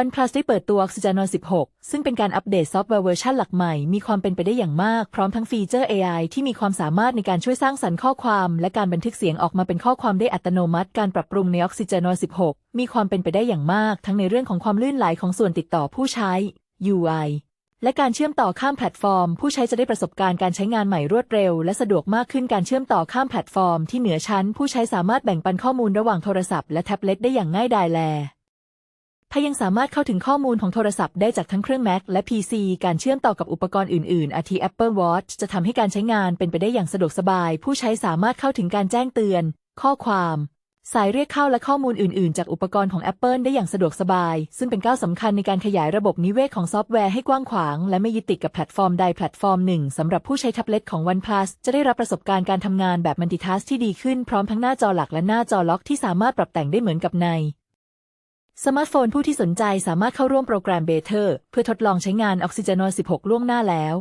OnePlus ได้เปิดตัว Oxygen 16 ซึ่งเป็นการอัปเดตซอฟต์แวร์เวอร์ชันหลักใหม่ มีความเป็นไปได้อย่างมาก พร้อมทั้งฟีเจอร์ AI ที่มีความสามารถในการช่วยสร้างสรรค์ข้อความ และการบันทึกเสียงออกมาเป็นข้อความได้อัตโนมัติ การปรับปรุงใน Oxygen 16 มีความเป็นไปได้อย่างมาก ทั้งในเรื่องของความลื่นไหลของส่วนติดต่อผู้ใช้ UI และการเชื่อมต่อข้ามแพลตฟอร์ม ผู้ใช้จะได้ประสบการณ์การใช้งานใหม่รวดเร็ว และสะดวกมากขึ้นการเชื่อมต่อข้ามแพลตฟอร์มที่เหนือชั้น ผู้ใช้สามารถแบ่งปันข้อมูลระหว่างโทรศัพท์และแท็บเล็ตได้อย่างง่ายดายแล ถ้ายังสามารถเข้าถึงข้อมูลของโทรศัพท์ได้จากทั้งเครื่อง Mac และ PC การเชื่อมต่อกับอุปกรณ์อื่น ๆ อาทิ Apple Watch จะทำให้การใช้งานเป็นไปได้อย่างสะดวกสบาย ผู้ใช้สามารถเข้าถึงการแจ้งเตือน ข้อความ สายเรียกเข้าและข้อมูลอื่น ๆ จากอุปกรณ์ของ Apple ได้อย่างสะดวกสบาย ซึ่งเป็นก้าวสำคัญในการขยายระบบนิเวศของซอฟต์แวร์ให้กว้างขวาง และไม่ยึดติดกับแพลตฟอร์มใดแพลตฟอร์มหนึ่งสำหรับผู้ใช้แท็บเล็ตของ OnePlus จะได้รับประสบการณ์การทำงานแบบ Multitask ที่ดีขึ้นพร้อมทั้งหน้าจอหลักและหน้าจอล็อกที่สามารถปรับแต่งได้เหมือนกับใน สมาร์ทโฟนผู้ที่สนใจสามารถเข้าร่วมโปรแกรมเบเทอร์เพื่อทดลองใช้งาน Oxygen 16 ล่วงหน้าแล้ว